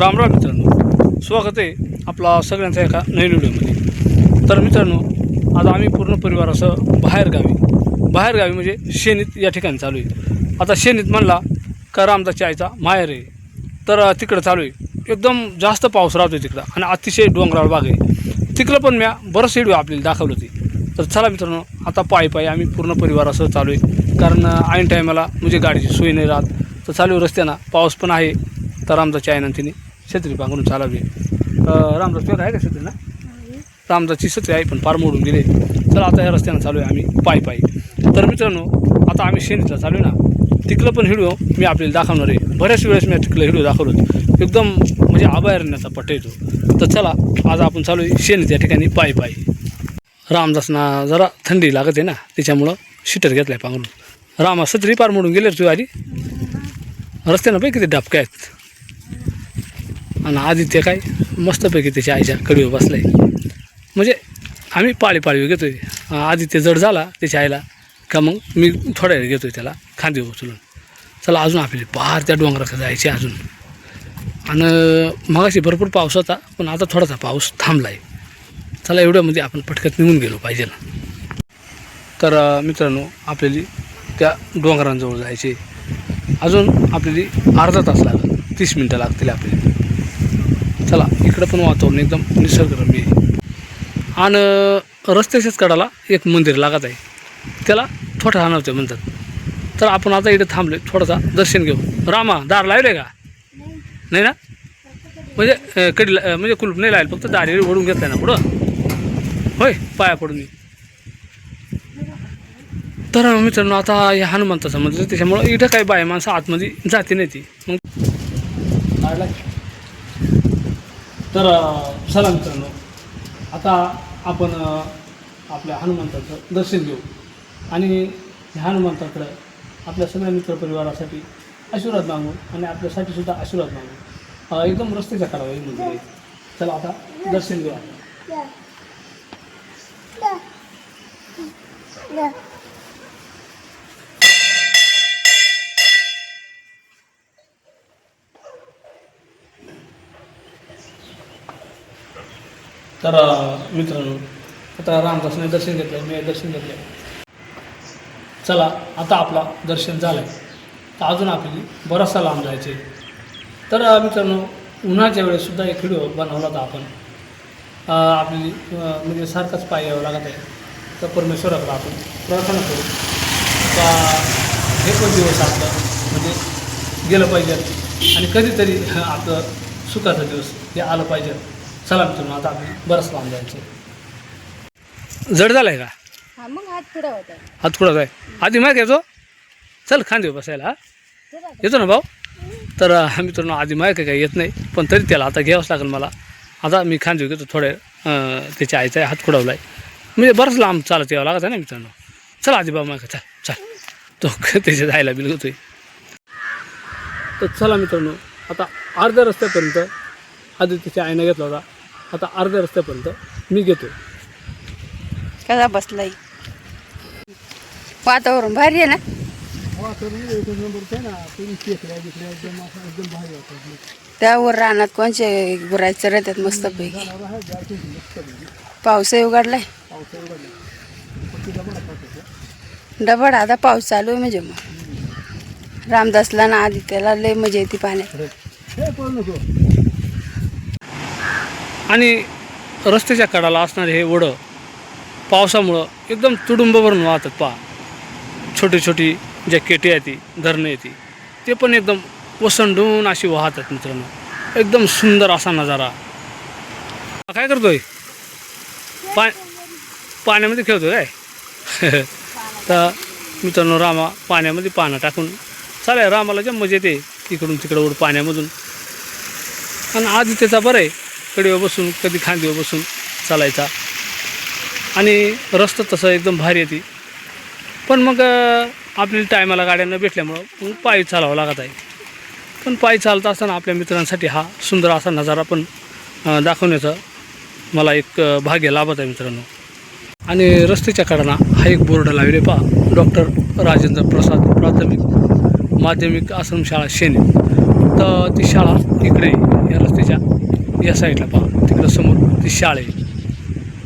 राम राम मित्रांनो. स्वागत आहे आपला सगळ्यांचा एका नवीन व्हिडिओमध्ये. तर मित्रांनो आज आम्ही पूर्ण परिवार असं बाहेरगावी बाहेरगावी म्हणजे शेणीत या ठिकाणी चालू आहे. आता शेनीत म्हणला का रामदाची आईचा माहेर आहे. तर तिकडं चालू आहे. एकदम जास्त पाऊस राहतो तिकडं आणि अतिशय डोंगराळ बाग आहे. तिकडं पण म्या बरंच व्हिडिओ आपल्याला दाखवलं होती. तर चला मित्रांनो आता पायी पायी आम्ही पूर्ण परिवार असं चालू आहे. कारण ऐन टायमाला म्हणजे गाडीची सोय नाही राहत. तर चालू आहे रस्त्यानं. पाऊस पण आहे. तर रामदाची आईनं तिने छत्री पांघरून चालावी. रामदास तुला आहे का छत्री ना? रामदासची छत्री आहे पण फार मोडून गेले. चला आता या रस्त्यानं चालू आहे आम्ही पायी पायी. तर मित्रांनो आता आम्ही शेनीतला चालू आहे ना. तिकडं पण व्हिडिओ हो, मी आपल्याला दाखवणार आहे. बऱ्याच वेळेस मी तिकडलं व्हिडिओ दाखवलो एकदम म्हणजे अभयारण्याचा पट्ट येतो. तर चला आज आपण चालू आहे शेनीत या ठिकाणी पायी पायी. रामदासना जरा थंडी लागत आहे ना त्याच्यामुळं शिटर घेतलं आहे पांघरून. रामा सत्री पार मोडून गेले तू आधी? रस्त्यानं पाहिजे किती डबके आहेत. आणि आदित्य काय मस्तपैकी त्याच्या आईच्या कडीवर बसलाय. म्हणजे आम्ही पाळी पाळीवर घेतोय. अं, आदित्य जड झाला त्याच्या आईला का मग मी थोड्या वेळ घेतोय त्याला खांदीवर उचलून. चला अजून आपली पार त्या डोंगराकडे जायचे अजून. आणि मगाशी भरपूर पाऊस होता पण आता थोडासा पाऊस थांबला आहे चला एवढ्यामध्ये आपण पटकत निघून गेलो पाहिजे ना. तर मित्रांनो आपल्याला त्या डोंगरांजवळ जायचे अजून आपल्याला अर्धा तास लागेल तीस मिनटं लागतील आपल्याला. चला इकडं पण वातावरण एकदम निसर्गरम्य आहे. आणि रस्त्याच्याच कडाला एक मंदिर लागत आहे. त्याला थोडा हाणवते म्हणतात. तर आपण आता इथे थांबले थोडासा दर्शन घेऊ रामा दार लावले का? नाही ना? म्हणजे कडी ला- म्हणजे कुलूप नाही लावेल फक्त दारी ओढून घेतलाय ना पुढं. होय पाया पडून. मी तर मित्रांनो आता हे हनुमंताचं मंदिर त्याच्यामुळं इथं काही बाय माणसं आतमध्ये जाते नाही ती मग तर चला मित्रांनो आता आपण आपल्या हनुमंताचं दर्शन घेऊ. आणि ह्या हनुमंताकडं आपल्या सगळ्या मित्रपरिवारासाठी आशीर्वाद मागू आणि आपल्यासाठी सुद्धा आशीर्वाद मागू. एकदम रस्त्याच्या कडावर हे म्हणजे मंदिर आहे चला आता दर्शन घेऊ आपण. तर मित्रांनो आता रामदासने दर्शन घेतलं मी दर्शन घेतलं. चला आता आपला दर्शन झालं आहे तर अजून आपली बराचसा लांब जायचे तर मित्रांनो उन्हाच्या वेळेससुद्धा एक व्हिडिओ बनवला होता आपण. आपली म्हणजे सारखाच पाय यावं लागत आहे. तर परमेश्वराकडे आपण प्रार्थना करू. का हे पण दिवस आपलं म्हणजे गेलं पाहिजे. आणि कधीतरी आपलं सुखाचा दिवस हे आलं पाहिजे. चला मित्रांनो आता आपण बरंच लांब जायचं. जड झालं आहे का? हा मग हात पुढं होता हात कुठं आहे आधी माहीत येतो. चल खांदे बसायला. हा येतो ना भाऊ? तर मित्रांनो आधी माहीत काय येत नाही पण तरी त्याला आता घ्यावंच लागेल मला. आता मी खांदे घेतो थोडे त्याच्या आईचा हात खुडवला आहे म्हणजे बरंच लांब चालत यावं लागत आहे ना मित्रांनो? चल आधी भाऊ माग चल चल. तो त्याच्या जायला बिलगतोय तर चला मित्रांनो आता अर्ध्या रस्त्यापर्यंत आधी तिच्या आईनं घेतला होता. आता अर्ध्या रस्त्यापर्यंत मी घेतो कसा बसलाय? वातावरण भारी आहे ना? त्यावर रानात कोणचे गुराय चरत मस्त पैकी? पाऊसही उघडलाय? डबड आता पाऊस चालू आहे म्हणजे मग. रामदासला ना आधी त्याला लय मजा येते पाण्यात आणि रस्त्याच्या कडाला असणारे हे वडं पावसामुळं एकदम तुडुंब भरून वाहतात पहा. छोटी छोटी ज्या केटी आहे ती धरणं येते ते पण एकदम वसंडून अशी वाहतात मित्रांनो. एकदम सुंदर असा नजारा. काय करतोय? पा पाण्यामध्ये खेळतो काय? तर मित्रांनो रामा पाण्यामध्ये पानं टाकून चालेल रामाला जे मजा येते. इकडून तिकडं उड पाण्यामधून. आणि आधी त्याचा बरं आहे. कडीवर बसून कधी खांदीवर बसून चालायचा. आणि रस्ता तसं एकदम भारी येते पण मग आपल्याला टायमाला गाड्या न भेटल्यामुळं मग पायी चालावं लागत आहे. पण पायी चालत असताना आपल्या मित्रांसाठी हा सुंदर असा नजारा पण दाखवण्याचा मला एक भाग्य लाभत आहे मित्रांनो. आणि रस्त्याच्या कडाना हा एक बोर्ड लावले पहा. डॉक्टर राजेंद्र प्रसाद प्राथमिक माध्यमिक आश्रमशाळा शेने. तर ती शाळा इकडे या रस्त्याच्या या साईडला पहा तिकडं समोर ती शाळा आहे.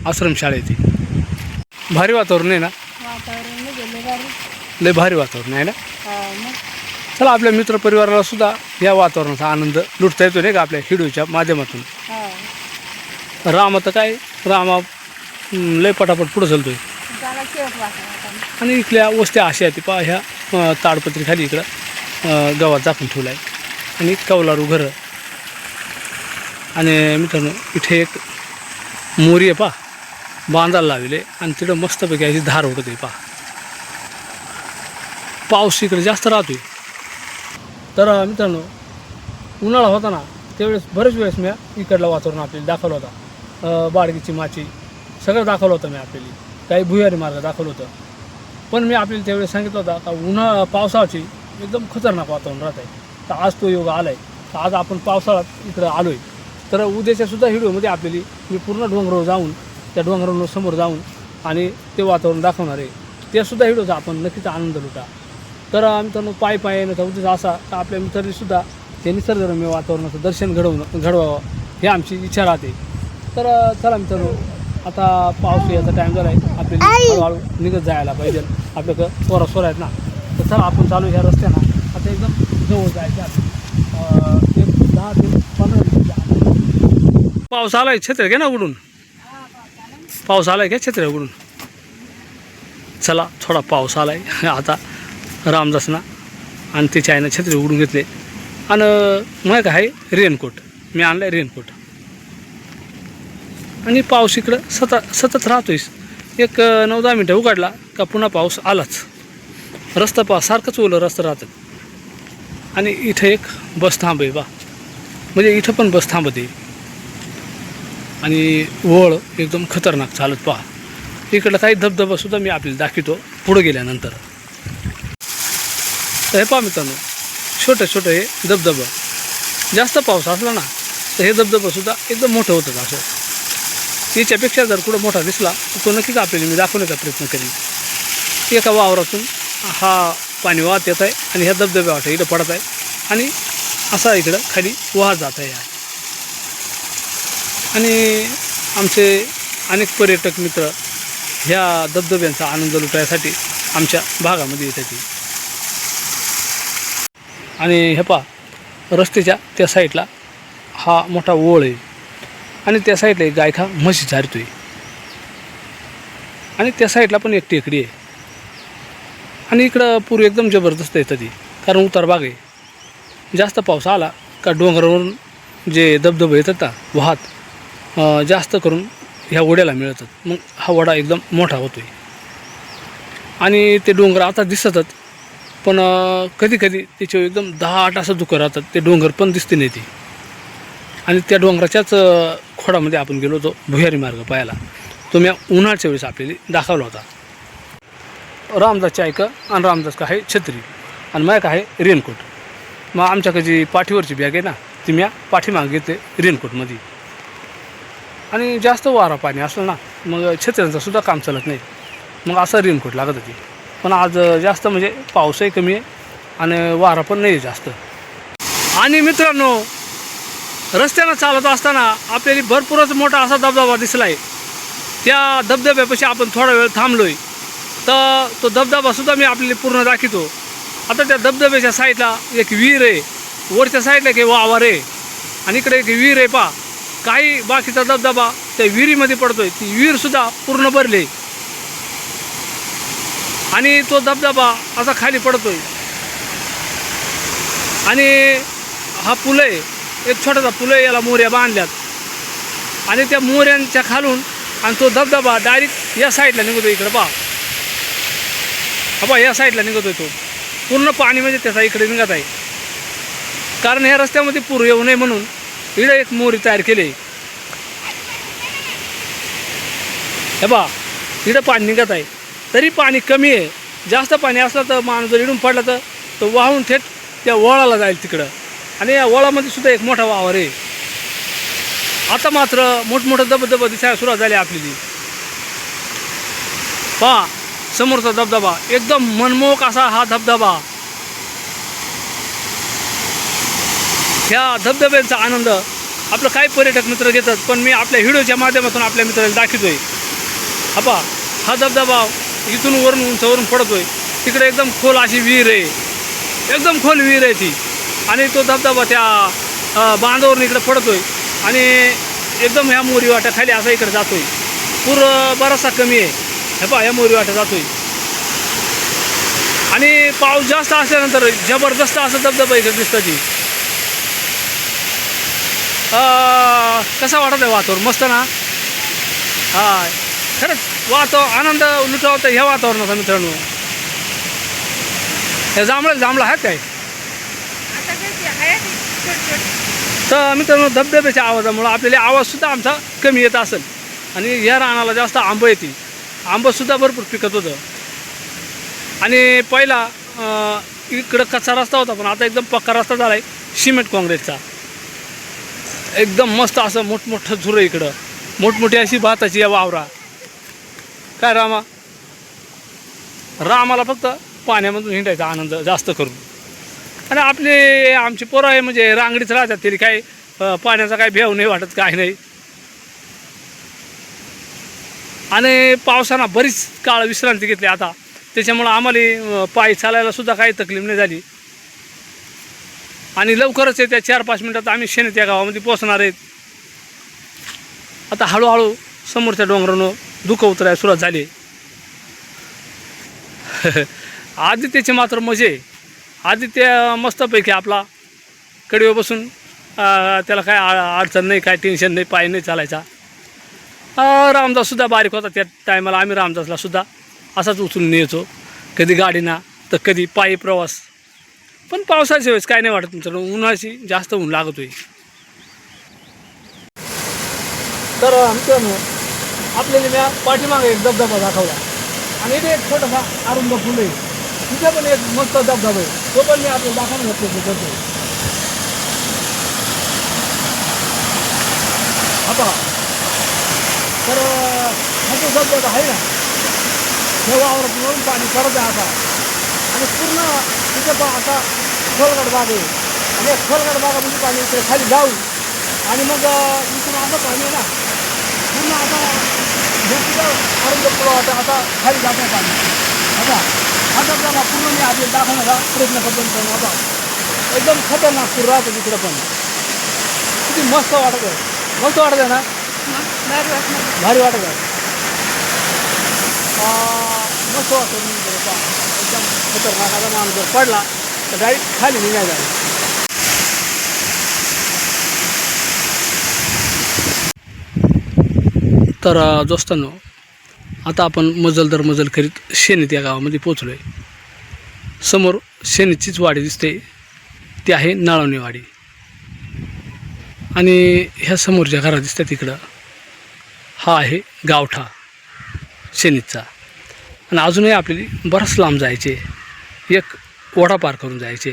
आश्रम शाळा आहे ती. भारी वातावरण आहे ना? लय भारी वातावरण आहे ना? चला आपल्या मित्रपरिवाराला सुद्धा या वातावरणाचा आनंद लुटता येतो नाही का आपल्या हिडूच्या माध्यमातून? राम आता काय? रामा लय पटापट पुढं चालतोय. आणि इथल्या वस्त्या अशा आहेत पहा ह्या अं, ताडपत्री खाली इकडं गावात झाकून ठेवलं आहे आणि कौलारू घरं. आणि मित्रांनो इथे एक मोरी आहे पहा बांधायला लावले आणि तिकडं मस्तपैकी अशी धार उडत आहे पहा पाऊस इकडे जास्त राहतोय. तर मित्रांनो उन्हाळा होता ना त्यावेळेस बरेच वेळेस मी इकडला वातावरण आपल्याला दाखवलं होता. बाडगीची माची सगळं दाखवलं होतं मी आपल्याला. काही भुयारी मार्ग दाखवलं होतं. पण मी आपल्याला त्यावेळेस सांगितलं होतं का उन्हाळा पावसाची एकदम खतरनाक वातावरण राहत आहे तर आज तो योग आला आहे तर आज आपण पावसाळ्यात इकडं आलो आहे तर उद्याच्या सुद्धा व्हिडिओमध्ये आपल्याला मी पूर्ण डोंगरावर जाऊन त्या डोंगरावर समोर जाऊन आणि ते वातावरण दाखवणार आहे. ते सुद्धा व्हिडिओचा आपण नक्कीच आनंद लुटा. तर मित्रांनो पाय पाय येण्याचा उद्देश असा का आपल्या मित्रांनी सुद्धा हे निसर्गरम्य वातावरणाचं दर्शन घडवणं घडवावं हे आमची इच्छा राहते. तर चला मित्रांनो आता पाऊस याचा टाईम झाला आहे आपल्याला हळूहळू निघत जायला पाहिजे. आपल्याकडं सोरा सोरा आहेत ना. तर चला आपण चालू ह्या रस्त्यानं. आता एकदम जवळ जायचं आहे. अ, एक दहा ते पंधरा मिनिट पाऊस आलाय छत्र घे ना उडून पाऊस आलाय घ्या छत्र उडून चला थोडा पाऊस आलाय. आता रामदासना आणि त्याच्या आईनं छत्री उघडून घेतले. आणि मग आहे रेनकोट. मी आणलं आहे रेनकोट. आणि पाऊस इकडं सतत सतत राहतोयस. एक नऊ दहा मिनटं उघडला का पुन्हा पाऊस आलाच. रस्ता पा सारखंच ओलं रस्ता राहतं. आणि इथं एक बस थांब आहे बा. म्हणजे इथं पण बस थांबते आणि वळ एकदम खतरनाक चालत पहा. इकडं काही धबधबासुद्धा मी आपल्याला दाखवतो पुढं गेल्यानंतर. तर हे पहा मित्रांनो छोटं छोटं हे धबधबं. जास्त पाऊस असला ना तर हे धबधबंसुद्धा एकदम मोठं होतं असं. याच्यापेक्षा जर कुठं मोठा दिसला तर तो नक्कीच आपल्याला मी दाखवण्याचा प्रयत्न करेन. एका वावरातून हा पाणी वाहत येत आहे आणि ह्या धबधब्या वाटत इकडं पडत आहे. आणि असा इकडं खाली वाहत जात आहे. आणि आमचे अनेक पर्यटक मित्र ह्या धबधब्यांचा आनंद लुटायसाठी आमच्या भागामध्ये येतात आणि हे पा रस्त्याच्या त्या साईडला हा मोठा ओळ आहे. आणि त्या साईडला एक गायखा म्हशी चारतोय आणि त्या साईडला पण एक टेकडी आहे. आणि इकडं पूर एकदम जबरदस्त येतं ती कारण उतार बाग आहे. जास्त पाऊस आला का डोंगरावरून जे धबधबे येतात ना वाहत जास्त करून ह्या वड्याला मिळतात. मग हा वडा एकदम मोठा होतो आहे आणि ते डोंगर आता दिसतात पण कधी कधी त्याच्यावर एकदम दहा आठ असं दुःख राहतात. ते डोंगर पण दिसते नाही ते. आणि त्या डोंगराच्याच खोडामध्ये आपण गेलो होतो भुयारी मार्ग पाहायला. तो मी उन्हाळ्याच्या वेळेस आपल्याला दाखवला होता. रामदासची ऐक आणि रामदास का आहे छत्री आणि माझ्या का आहे रेनकोट. मग आमच्याकडे जी पाठीवरची बॅग आहे ना ती मी पाठीमागे घेते रेनकोटमध्ये. आणि जास्त वारा पाणी असलं ना मग छत्र्यांचं सुद्धा काम चालत नाही. मग असं रेनकोट लागत होती. पण आज जास्त म्हणजे पाऊसही कमी आहे आणि वारा पण नाही आहे जास्त. आणि मित्रांनो रस्त्यानं चालत असताना आपल्याला भरपूरच मोठा असा धबधबा दिसला आहे त्या धबधब्यापाशी आपण थोडा वेळ थांबलो आहे तर तो धबधबासुद्धा मी आपल्याला पूर्ण दाखवतो. आता त्या धबधब्याच्या साईडला एक विहीर आहे. वरच्या साईडला एक वावर आहे. आणि इकडे एक विहीर आहे पा काही बाकीचा धबधबा त्या विहिरीमध्ये पडतोय. ती विहीरसुद्धा पूर्ण भरली. आणि तो धबधबा असा खाली पडतोय. आणि हा पूल आहे एक छोटासा पूल आहे याला मोऱ्या बांधल्यात. आणि त्या मोऱ्यांच्या खालून आणि तो धबधबा डायरेक्ट या साईडला निघतो इकडं पहा. हा पहा या साईडला निघतोय तो. पूर्ण पाणी म्हणजे त्याचा इकडे निघत आहे. कारण ह्या रस्त्यामध्ये पूर येऊ नये म्हणून इकडे एक मोरी तयार केली. हे बा इकडं पाणी निघत आहे. तरी पाणी कमी आहे. जास्त पाणी असलं तर माणूस जर इडून पडला तर तो वाहून थेट त्या वळाला जाईल तिकडं. आणि या वळामध्ये सुद्धा एक मोठा वावर आहे. आता मात्र मोठमोठं धबधबा दिसायला सुरुवात झाली आपली पहा समोरचा धबधबा एकदम मनमोहक असा हा धबधबा. ह्या धबधब्यांचा आनंद आपलं काही पर्यटक मित्र घेतात पण मी आपल्या व्हिडिओच्या माध्यमातून आपल्या मित्राला दाखवतोय. आपा पहा हा धबधबा इथून वरून उंचावरून पडतोय. तिकडे एकदम खोल अशी विहीर आहे. एकदम खोल विहीर आहे ती. आणि तो धबधबा त्या बांधावरून इकडे पडतोय. आणि एकदम ह्या मोरी वाट्या खाली असा इकडे जातोय. पूर बराचसा कमी आहे. हे पहा ह्या मोरी वाट्या जातोय. आणि पाऊस जास्त असल्यानंतर जबरदस्त असं धबधबा इकडे दिसतं ती. कसा वाटत आहे वातावरण? मस्त ना? हा खरंच वातावरण आनंद लुटावता ह्या वातावरणाचा मित्रांनो. हे जांभळं जांभळं आहेत काय? तर मित्रांनो धबधब्याच्या आवाजामुळं आपल्याला आवाजसुद्धा आमचा कमी येत असेल. आणि ह्या रानाला जास्त आंबं येते आंबंसुद्धा भरपूर पिकत होतं. आणि पहिला इकडं कच्चा रस्ता होता पण आता एकदम पक्का रस्ता झाला आहे सिमेंट काँग्रेसचा एकदम मस्त असं मोठमोठं झुरं इकडं. मोठमोठी अशी भाताची या वावरा काय रामा? रामाला फक्त पाण्यामधून हिंडायचा आनंद जास्त करून. आणि आपले आमची पोरं आहे म्हणजे रांगडीच राहतात तरी काही पाण्याचा काही भेव नाही वाटत काय नाही. आणि पावसानं बरीच काळ विश्रांती घेतली आता. त्याच्यामुळं आम्हाला पायी चालायला सुद्धा काही तकलीफ नाही झाली. आणि लवकरच येत्या चार पाच मिनटात आम्ही शेणत या गावामध्ये पोहोचणार आहेत. आता हळूहळू समोरच्या डोंगरानं दुःख उतरायला सुरुवात झाली. आदित्यचे मात्र मजे. आदित्य मस्तपैकी आपला कडवे बसून त्याला काय आ- अडचण नाही काय टेन्शन नाही पाय नाही चालायचा. रामदाससुद्धा बारीक होता त्या टायमाला आम्ही रामदासला सुद्धा असाच उचलून न्यायचो. कधी गाडीना तर कधी पायी प्रवास. पण पावसाच्या वेळेस काय नाही वाटत तुमचं उन्हाळ्याशी जास्त ऊन लागत होईल तर मित्रांनो आपल्याला मी पाठीमागे एक धबधबा दाखवला. आणि इथे एक छोटासा आरुंद फुल आहे. तिथे पण एक मस्त धबधबा आहे. तो पण मी आपल्याला दाखवून घेतलो करतो आता तर हा जो धबधबा आहे ना हे पाणी पडत आहे आता. आणि पूर्ण तिथे पण आता खोलगड बाग आहे. आणि या खोलगड बागामध्ये पाणी इकडे खाली जाऊ आणि मग इथून असं पाणी ना पूर्ण आता हे सुद्धा आरोग्य पुरं आता आता खाली जात आहे पाणी. आता आता धबधबा पूर्ण मी आपल्याला दाखवण्याचा प्रयत्न करतो मित्रांनो. आता एकदम खतरनाक पूर राहतो तिकडे पण. किती मस्त वाटत आहे. मस्त वाटत आहे ना? भारी वाटत आहे. मस्त वाटतं मी इकडे पहा. एकदम खतरनाक आता माणूस जर पडला तर डायरेक्ट खाली निघाय जाईल तर दोस्तांनो आता आपण मजल दर मजल करीत शेनीत या गावामध्ये पोचलो आहे समोर शेनीचीच वाडी दिसते. ती आहे नाळवणी वाडी. आणि ह्या समोर ज्या घरा दिसतात तिकडं हा आहे गावठा शेनीचा आणि अजूनही आपल्याला बराच लांब जायचे एक ओढा पार करून जायचे.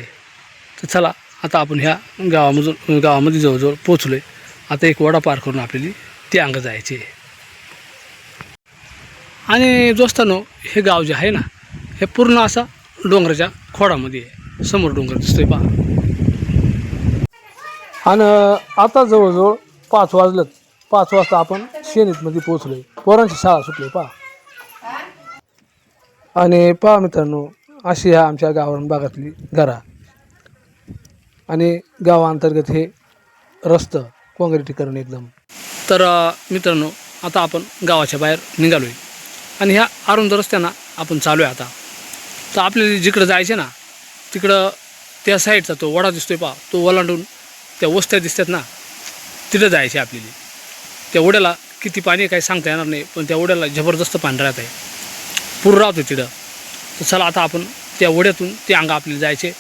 तर चला आता आपण ह्या गावामधून गावामध्ये जवळजवळ पोचलो आहे आता एक ओढा पार करून आपल्याला ते अंग जायचे. आणि दोस्तांनो हे गाव जे आहे ना हे पूर्ण असा डोंगराच्या खोडामध्ये आहे. समोर डोंगर दिसतोय पहा. आणि आता जवळजवळ पाच वाजलं पाच वाजता आपण शेनीतमध्ये पोचलोय पोरांची शाळा सुटली पहा. आणि पहा मित्रांनो अशी ह्या आमच्या गावरान भागातली घरा. आणि गावाअंतर्गत हे रस्तं काँक्रिटीकरण एकदम. तर मित्रांनो आता आपण गावाच्या बाहेर निघालो आहे आणि ह्या अरुंद रस्त्यांना आपण चालू आहे आता. तर आपल्याला जिकडं जायचे ना तिकडं त्या साईडचा तो वडा दिसतोय पहा. तो ओलांडून त्या वस्त्या दिसतात ना तिथं जायचे आपल्याला. त्या ओढ्याला किती पाणी काही सांगता येणार नाही पण त्या ओढ्याला जबरदस्त पाणी राहत आहे. पूर राहतो तिथं. तर चला आता आपण त्या ओढ्यातून ते अंग आपल्याला जायचे.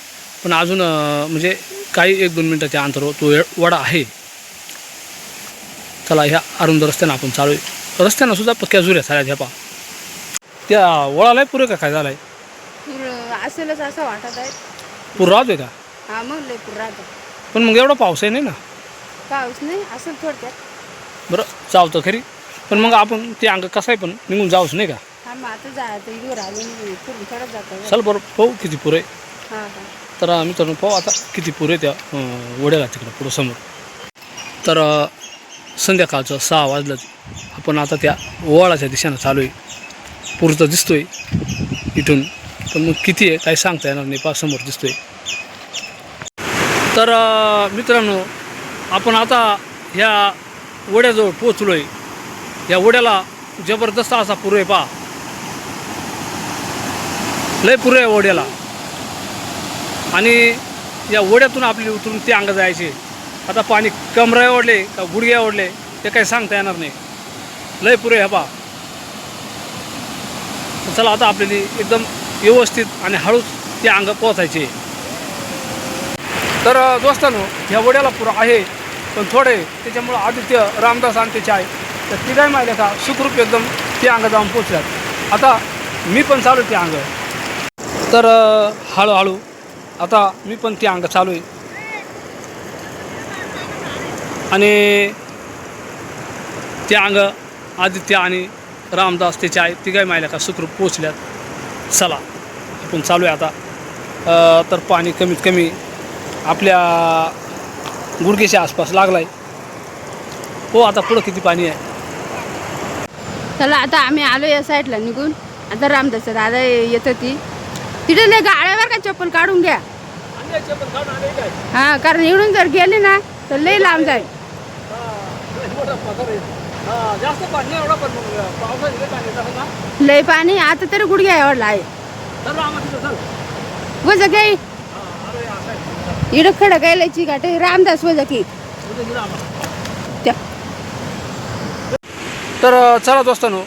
पण अजून म्हणजे काही एक दोन मिनटाच्या अंतरावर तो ए- वडा आहे. चला ह्या अरुंद रस्त्यानं आपण चालू आहे रस्त्यानं सुद्धा पक्क्या जुऱ्या साऱ्या ह्या पहा. त्या वळाला पुरे का काय झालाय? पूर असेलच असं वाटत आहे. पूर राहतोय का? हा मग लय पूर राहतो. पण मग एवढा पाऊस आहे नाही ना? पाऊस नाही असेल थोडक्यात. बरं जावतं खरी. पण मग आपण ते अंग कसं आहे पण निघून जाऊच नाही का? आता जायचं इकडून अजून पूर्ण थोडं जातं. चल बरं पाहू किती पूर. आहे हा हा. तर मित्रांनो पाहू आता किती पूर आहे त्या अं, ओढ्याला तिकडं पुढं समोर. तर अ, संध्याकाळचं सहा वाजलं. आपण आता त्या ओवाळाच्या दिशेनं चालू आहे. पुरतं दिसतोय इथून. पण मग किती आहे काही सांगता येणार नाही पा समोर दिसतोय. तर अ, मित्रांनो आपण आता ह्या ओढ्याजवळ पोचलो आहे या ओढ्याला जबरदस्त असा पूर आहे पा लय पुरे आहे ओढ्याला. आणि या ओढ्यातून आपली उतरून ते अंग जायचे. आता पाणी कमरे ओढले का गुडघे ओढले ते काही सांगता येणार नाही. लय पुरे ह्या पा चला आता आपल्याला एकदम व्यवस्थित आणि हळूच ते अंग पोचायचे तर दोस्तांनो ह्या वड्याला पुरं आहे पण थोडे त्याच्यामुळं आदित्य रामदास आणि त्याचे आहे तर तिघाही माहिती का सुखरूप एकदम ते अंग जाऊन पोचल्यात आता मी पण चालू ते अंग. तर हळूहळू आता मी पण ते अंग चालू आहे. आणि ते अंग आदित्य आणि रामदास त्याचे आहे तिघाही माहिल्या का सुखरूप पोचल्यात चला आपण चालू आहे आता. तर पाणी कमीत कमी आपल्या गुडघेच्या आसपास लागलाय. हो आता पुढं किती पाणी आहे? चला आता आम्ही आलो या साईडला निघून. आता रामदास दादा येत होती. तिथे लय गाड्यावर का चप्पल काढून घ्या. हा कारण इकडून जर गेले ना तर लय लांब जाईल. जास्त पाणी लय पाणी आता तरी गुडघ्या एवढला आहे. वज काही इकडं खडं गायलाची गाठ रामदास वज की त्या तर चला दोस्तांनो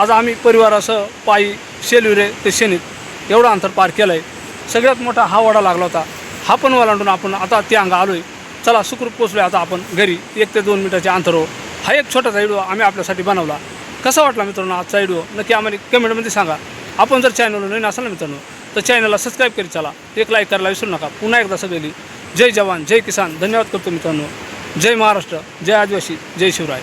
आज आम्ही परिवारासह पायी शेलुरे ते शेनीत एवढं अंतर पार केलं आहे सगळ्यात मोठा हा वडा लागला होता. हा पण ओलांडून आपण आता ते अंग आलो आहे चला सुखरूप पोचलो आहे आता आपण घरी. एक ते दोन मिनिटाच्या अंतरावर हो. हा. एक छोटासा व्हिडिओ आम्ही आपल्यासाठी बनवला. कसा वाटला मित्रांनो आजचा व्हिडिओ नक्की आम्हाला कमेंटमध्ये सांगा. आपण जर चॅनलवर नवीन असाल ना मित्रांनो तर चॅनलला सबस्क्राईब करीत चला. एक लाईक करायला विसरू नका. पुन्हा एकदा सगळी जय जवान जय किसान. धन्यवाद करतो मित्रांनो. जय महाराष्ट्र. जय आदिवासी. जय शिवराय.